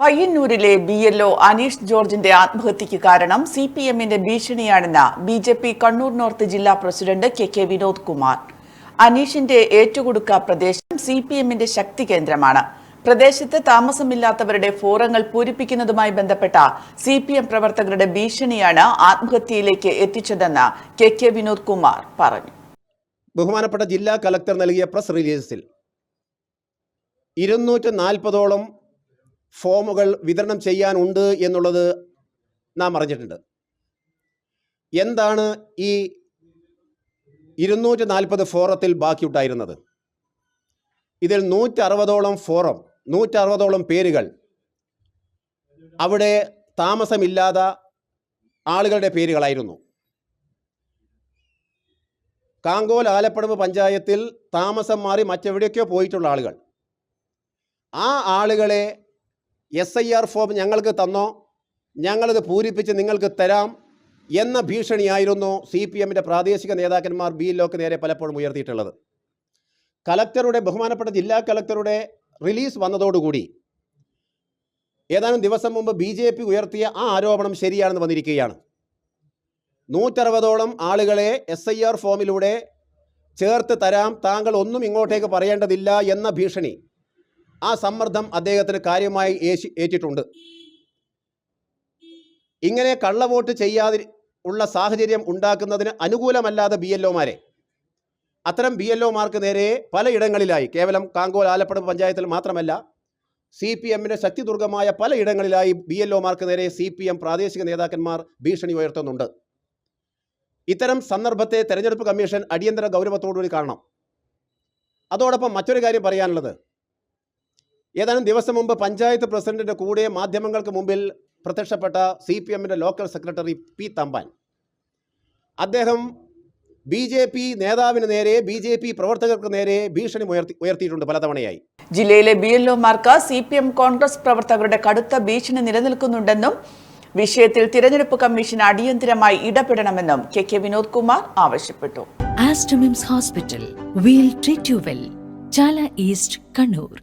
പയ്യന്നൂരിലെ B L O Aneesh ജോർജിന്റെ ആത്മഹത്യക്ക് കാരണം സി പി എമ്മിന്റെ ഭീഷണിയാണെന്ന് B J P Kannur north ജില്ലാ president K K Vinod Kumar. അനീഷിന്റെ ഏറ്റുകൊടുക്ക പ്രദേശം സി പി എമ്മിന്റെ ശക്തി കേന്ദ്രമാണ്. പ്രദേശത്ത് താമസമില്ലാത്തവരുടെ ഫോറങ്ങൾ പൂരിപ്പിക്കുന്നതുമായി ബന്ധപ്പെട്ട സി പി എം പ്രവർത്തകരുടെ ഭീഷണിയാണ് ആത്മഹത്യയിലേക്ക് എത്തിച്ചതെന്ന് കെ കെ വിനോദ് കുമാർ പറഞ്ഞു. ബഹുമാനപ്പെട്ട ജില്ലാ കലക്ടർ നൽകിയ പ്രസ് റിലീസിൽ ഇരുന്നൂറ്റി നാൽപ്പതോളം ഫോമുകൾ വിതരണം ചെയ്യാനുണ്ട് എന്നുള്ളത് നാം അറിഞ്ഞിട്ടുണ്ട്. എന്താണ് ഈ ഇരുന്നൂറ്റി നാൽപ്പത് ഫോറത്തിൽ ബാക്കിയുണ്ടായിരുന്നത്? ഇതിൽ നൂറ്ററുപതോളം ഫോറം നൂറ്ററുപതോളം പേരുകൾ അവിടെ താമസമില്ലാത്ത ആളുകളുടെ പേരുകളായിരുന്നു. കാങ്കോൽ ആലപ്പടവ് പഞ്ചായത്തിൽ താമസം മാറി മറ്റെവിടെയൊക്കെയോ പോയിട്ടുള്ള ആളുകൾ. ആ ആളുകളെ എസ് ഐ ആർ ഫോം ഞങ്ങൾക്ക് തന്നോ? ഞങ്ങളിത് പൂരിപ്പിച്ച് നിങ്ങൾക്ക് തരാം എന്ന ഭീഷണിയായിരുന്നു സി പി എമ്മിന്റെ പ്രാദേശിക നേതാക്കന്മാർ ബി ലോക്ക് നേരെ പലപ്പോഴും ഉയർത്തിയിട്ടുള്ളത്. കലക്ടറുടെ ബഹുമാനപ്പെട്ട ജില്ലാ കലക്ടറുടെ റിലീസ് വന്നതോടുകൂടി ഏതാനും ദിവസം മുമ്പ് ബി ജെ പി ഉയർത്തിയ ആ ആരോപണം ശരിയാണെന്ന് വന്നിരിക്കുകയാണ്. നൂറ്ററുപതോളം ആളുകളെ എസ് ഐ ആർ ഫോമിലൂടെ ചേർത്ത് തരാം. താങ്കൾ ഒന്നും ഇങ്ങോട്ടേക്ക് പറയേണ്ടതില്ല എന്ന ഭീഷണി ആ സമ്മർദ്ദം അദ്ദേഹത്തിന് കാര്യമായി ഏറ്റിട്ടുണ്ട്. ഇങ്ങനെ കള്ളവോട്ട് ചെയ്യാതി ഉള്ള സാഹചര്യം ഉണ്ടാക്കുന്നതിന് അനുകൂലമല്ലാതെ ബി എൽ ഒമാരെ. അത്തരം ബി എൽ ഒമാർക്ക് നേരെ പലയിടങ്ങളിലായി കേവലം കാങ്കോൽ ആലപ്പുഴ പഞ്ചായത്തിൽ മാത്രമല്ല സി പി എമ്മിന്റെ ശക്തിദുർഗമായ പലയിടങ്ങളിലായി ബി എൽ ഒമാർക്ക് നേരെ സി പി എം പ്രാദേശിക നേതാക്കന്മാർ ഭീഷണി ഉയർത്തുന്നുണ്ട്. ഇത്തരം സന്ദർഭത്തെ തെരഞ്ഞെടുപ്പ് കമ്മീഷൻ അടിയന്തര ഗൗരവത്തോടുകൂടി കാണണം. അതോടൊപ്പം മറ്റൊരു കാര്യം പറയാനുള്ളത്. ഏതാനും ദിവസം മുമ്പ് പഞ്ചായത്ത് പ്രസിഡന്റിന്റെ കൂടെ മാധ്യമങ്ങൾക്ക് മുമ്പിൽ പ്രത്യക്ഷപ്പെട്ട സി പി എമ്മിന്റെ ലോക്കൽ സെക്രട്ടറി പി തമ്പാൻ. അദ്ദേഹം ബി ജെ പി നേതാവിന് നേരെ ബി ജെ പി പ്രവർത്തകർക്ക് നേരെ ഭീഷണി ഉയർത്തി ഉയർത്തിയിട്ടുണ്ട് പലതവണയായി. ജില്ലയിലെ ബി എൽ ഒമാർക്ക് സി പി എം കോൺഗ്രസ് പ്രവർത്തകരുടെ കടുത്ത ഭീഷണി നിലനിൽക്കുന്നുണ്ടെന്നും വിഷയത്തിൽ തിരഞ്ഞെടുപ്പ് കമ്മീഷൻ അടിയന്തരമായി ഇടപെടണമെന്നും കെ കെ വിനോദ് കുമാർ ആവശ്യപ്പെട്ടു. Aster MIMS hospital we'll treat you well Chala east Kannur.